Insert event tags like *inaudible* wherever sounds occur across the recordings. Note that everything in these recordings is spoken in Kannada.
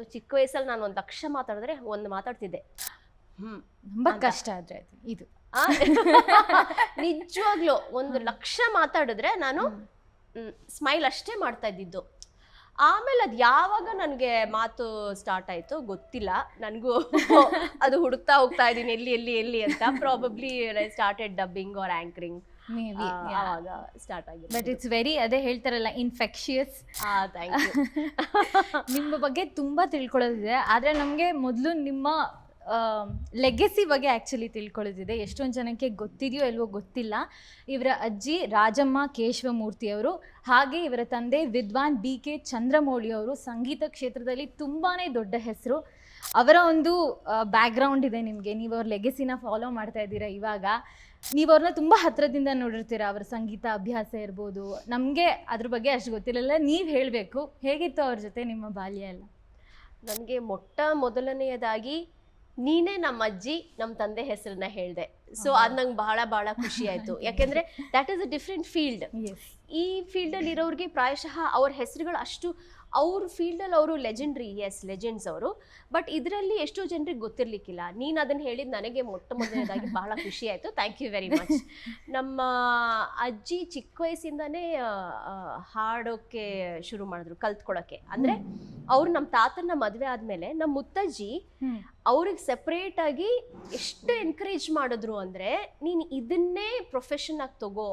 ಅಯ್ಯೋ ಚಿಕ್ಕ ವಯಸ್ಸಲ್ಲಿ ನಾನು ಒಂದು ಲಕ್ಷ ಮಾತಾಡಿದ್ರೆ ಒಂದು ಮಾತಾಡ್ತಿದ್ದೆ. ಹ್ಮ್ ತುಂಬಾ ಕಷ್ಟ ಆದ್ರೆ ಅದು ಇದು. ಆ, *laughs* ನಿಜವಾಗ್ಲೂ ಒಂದು ಲಕ್ಷ ಮಾತಾಡಿದ್ರೆ ನಾನು ಸ್ಮೈಲ್ ಅಷ್ಟೇ ಮಾಡ್ತಾ ಇದ್ದಿದ್ದು. ಆಮೇಲೆ ಅದು ಯಾವಾಗ ನನಗೆ ಮಾತು ಸ್ಟಾರ್ಟ್ ಆಯ್ತು ಗೊತ್ತಿಲ್ಲ. ನನಗೂ *laughs* ಅದು ಹುಡುಕ್ತಾ ಹೋಗ್ತಾ ಇದ್ದೀನಿ ಎಲ್ಲಿ ಎಲ್ಲಿ ಎಲ್ಲಿ ಅಂತ. Probably started dubbing or anchoring maybe ಆವಾಗ ಸ್ಟಾರ್ಟ್ ಆಗಿದೆ ಬಟ್ ಇಟ್ಸ್ ವೆರಿ ಅದೇ ಹೇಳ್ತಾರಲ್ಲ ಇನ್ಫೆಕ್ಷಿಯಸ್ *laughs* ನಿಮ್ಮ ಬಗ್ಗೆ ತುಂಬಾ ತಿಳ್ಕೊಳ್ಳೋದಿದೆ ಆದ್ರೆ ನಮಗೆ ಮೊದಲು ನಿಮ್ಮ ಲೆಗೆಸಿ ಬಗ್ಗೆ ಆ್ಯಕ್ಚುಲಿ ತಿಳ್ಕೊಳ್ಳೋದಿದೆ ಎಷ್ಟೊಂದು ಜನಕ್ಕೆ ಗೊತ್ತಿದೆಯೋ ಇಲ್ವೋ ಗೊತ್ತಿಲ್ಲ. ಇವರ ಅಜ್ಜಿ ರಾಜಮ್ಮ ಕೇಶವಮೂರ್ತಿ ಅವರು ಹಾಗೆ ಇವರ ತಂದೆ ವಿದ್ವಾನ್ ಬಿ ಕೆ ಚಂದ್ರಮೌಳಿ ಅವರು ಸಂಗೀತ ಕ್ಷೇತ್ರದಲ್ಲಿ ತುಂಬಾ ದೊಡ್ಡ ಹೆಸರು. ಅವರ ಒಂದು ಬ್ಯಾಕ್ಗ್ರೌಂಡ್ ಇದೆ ನಿಮಗೆ. ನೀವು ಅವ್ರ ಲೆಗೆಸಿನ ಫಾಲೋ ಮಾಡ್ತಾ ಇದ್ದೀರಾ ಇವಾಗ. ನೀವು ಅವ್ರನ್ನ ತುಂಬ ಹತ್ರದಿಂದ ನೋಡಿರ್ತೀರ? ಅವ್ರ ಸಂಗೀತ ಅಭ್ಯಾಸ ಇರ್ಬೋದು. ನಮಗೆ ಅದ್ರ ಬಗ್ಗೆ ಅಷ್ಟು ಗೊತ್ತಿರಲಿಲ್ಲ. ನೀವು ಹೇಳಬೇಕು. ಹೇಗಿತ್ತು ಅವ್ರ ಜೊತೆ ನಿಮ್ಮ ಬಾಲ್ಯ ಎಲ್ಲ? ನನಗೆ ಮೊಟ್ಟ ಮೊದಲನೆಯದಾಗಿ ನೀನೇ ನಮ್ಮ ಅಜ್ಜಿ ನಮ್ಮ ತಂದೆ ಹೆಸರನ್ನ ಹೇಳಿದೆ. ಸೊ ಅದು ನಂಗೆ ಬಹಳ ಬಹಳ ಖುಷಿ ಆಯ್ತು. *laughs* ಯಾಕೆಂದ್ರೆ that is a different field ಈ ಫೀಲ್ಡಲ್ಲಿ ಇರೋರಿಗೆ ಪ್ರಾಯಶಃ ಅವ್ರ ಹೆಸರುಗಳು ಅಷ್ಟು ಅವ್ರ ಫೀಲ್ಡಲ್ಲಿ ಅವರು ಲೆಜೆಂಡ್ರಿ ಎಸ್ ಲೆಜೆಂಡ್ಸ್ ಅವರು. ಬಟ್ ಇದರಲ್ಲಿ ಎಷ್ಟೋ ಜನರಿಗೆ ಗೊತ್ತಿರ್ಲಿಕ್ಕಿಲ್ಲ. ನೀನು ಅದನ್ನು ಹೇಳಿದ ನನಗೆ ಮೊಟ್ಟ ಮೊದಲನೇದಾಗಿ ಬಹಳ ಖುಷಿ ಆಯಿತು. ಥ್ಯಾಂಕ್ ಯು ವೆರಿ ಮಚ್ ನಮ್ಮ ಅಜ್ಜಿ ಚಿಕ್ಕ ವಯಸ್ಸಿಂದನೇ ಹಾಡೋಕ್ಕೆ ಶುರು ಮಾಡಿದ್ರು ಕಲ್ತ್ಕೊಳ್ಳೋಕ್ಕೆ ಅಂದರೆ ಅವ್ರು ನಮ್ಮ ತಾತನ ಮದುವೆ ಆದಮೇಲೆ ನಮ್ಮ ಮುತ್ತಜ್ಜಿ ಅವ್ರಿಗೆ ಸೆಪ್ರೇಟ್ ಆಗಿ ಎಷ್ಟು ಎನ್ಕರೇಜ್ ಮಾಡಿದ್ರು ಅಂದ್ರೆ ನೀನು ಇದನ್ನೇ ಪ್ರೊಫೆಷನ್ ಆಗಿ ತಗೋ.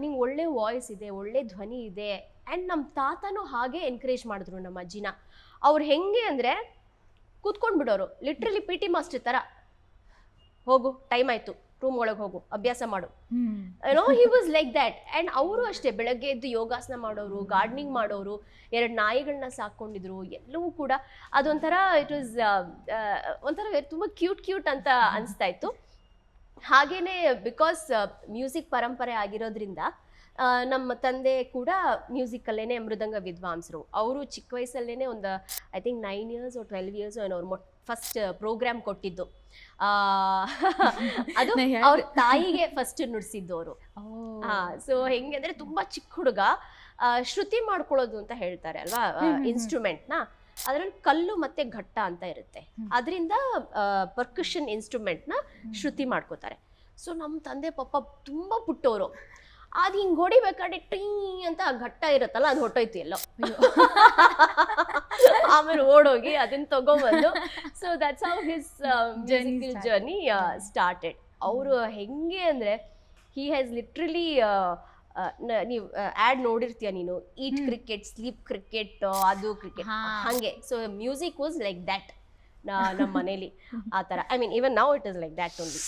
ನಿಂಗೆ ಒಳ್ಳೆ ವಾಯ್ಸ್ ಇದೆ ಒಳ್ಳೆ ಧ್ವನಿ ಇದೆ. ಅಂಡ್ ನಮ್ಮ ತಾತನೂ ಹಾಗೆ ಎನ್ಕರೇಜ್ ಮಾಡಿದ್ರು ನಮ್ಮ ಅಜ್ಜಿನ. ಅವ್ರು ಹೆಂಗೆ ಅಂದರೆ ಕೂತ್ಕೊಂಡು ಬಿಡೋರು. ಲಿಟ್ರಲಿ ಪಿ ಟಿ ಮಾಸ್ಟರ್ ಥರ ಹೋಗು ಟೈಮ್ ಆಯಿತು. ರೂಮ್ ಒಳಗೆ ಹೋಗು ಅಭ್ಯಾಸ ಮಾಡು. No he was like that and ಅವರು ಅಷ್ಟೇ ಬೆಳಗ್ಗೆ ಎದ್ದು ಯೋಗಾಸನ ಮಾಡೋರು ಗಾರ್ಡನಿಂಗ್ ಮಾಡೋರು ಎರಡು ನಾಯಿಗಳನ್ನ ಸಾಕೊಂಡಿದ್ರು ಎಲ್ಲವೂ ಕೂಡ ಅದೊಂಥರ ಇಟ್ ವಾಸ್ ಒಂಥರ ತುಂಬ ಕ್ಯೂಟ್ ಕ್ಯೂಟ್ ಅಂತ ಅನಿಸ್ತಾ ಇತ್ತು. ಹಾಗೇನೆ ಬಿಕಾಸ್ ಮ್ಯೂಸಿಕ್ ಪರಂಪರೆ ಆಗಿರೋದ್ರಿಂದ ನಮ್ಮ ತಂದೆ ಕೂಡ ಮ್ಯೂಸಿಕಲ್ಲೇನೆ ಮೃದಂಗ ವಿದ್ವಾಂಸರು. ಅವರು ಚಿಕ್ಕ ವಯಸ್ಸಲ್ಲೇ ಒಂದು I think nine years twelve years ಏನೋ ಅವ್ರು ಫಸ್ಟ್ ಪ್ರೋಗ್ರಾಮ್ ಕೊಟ್ಟಿದ್ದು. *laughs* ಅದು ಅವ್ರ ತಾಯಿಗೆ ಫಸ್ಟ್ ನುಡಿಸಿದ್ದು ಅವರು. ಸೊ ಹೆಂಗೆ ಅಂದ್ರೆ ತುಂಬಾ ಚಿಕ್ಕ ಹುಡುಗ ಶ್ರುತಿ ಮಾಡ್ಕೊಳ್ಳೋದು ಅಂತ ಹೇಳ್ತಾರೆ ಅಲ್ವಾ. ಇನ್ಸ್ಟ್ರೂಮೆಂಟ್ನ ಅದರಲ್ಲಿ ಕಲ್ಲು ಮತ್ತೆ ಘಟ್ಟ ಅಂತ ಇರುತ್ತೆ. ಅದರಿಂದ ಪರ್ಕಷನ್ ಇನ್ಸ್ಟ್ರೂಮೆಂಟ್ನ ಶ್ರುತಿ ಮಾಡ್ಕೋತಾರೆ. ಸೊ ನಮ್ಮ ತಂದೆ ಪಾಪ ತುಂಬ ಪುಟ್ಟವರು ಅದು ಹಿಂಗೆ ಹೊಡಿಬೇಕಾದ್ರೆ ಟೀ ಅಂತ ಘಟ್ಟ ಇರುತ್ತಲ್ಲ ಅದು ಹೊಟ್ಟೋಯ್ತು ಎಲ್ಲೋ. ಆಮೇಲೆ ಓಡೋಗಿ ಅದನ್ನ ತಗೊಂಬಂದು. So that's how his musical journey started ಅವರು ಹೆಂಗೆ ಅಂದರೆ ಹಿ ಹ್ಯಾಸ್ ಲಿಟ್ರಲಿ ನೀವು ಆ್ಯಡ್ ನೋಡಿರ್ತೀಯ ನೀನು. ಈಟ್ ಕ್ರಿಕೆಟ್ ಸ್ಲೀಪ್ ಕ್ರಿಕೆಟ್ ಅದು ಕ್ರಿಕೆಟ್. ಹಾಗೆ. So music was like that ನಮ್ಮ ಮನೇಲಿ ಆ ಥರ. I mean even now it is like that only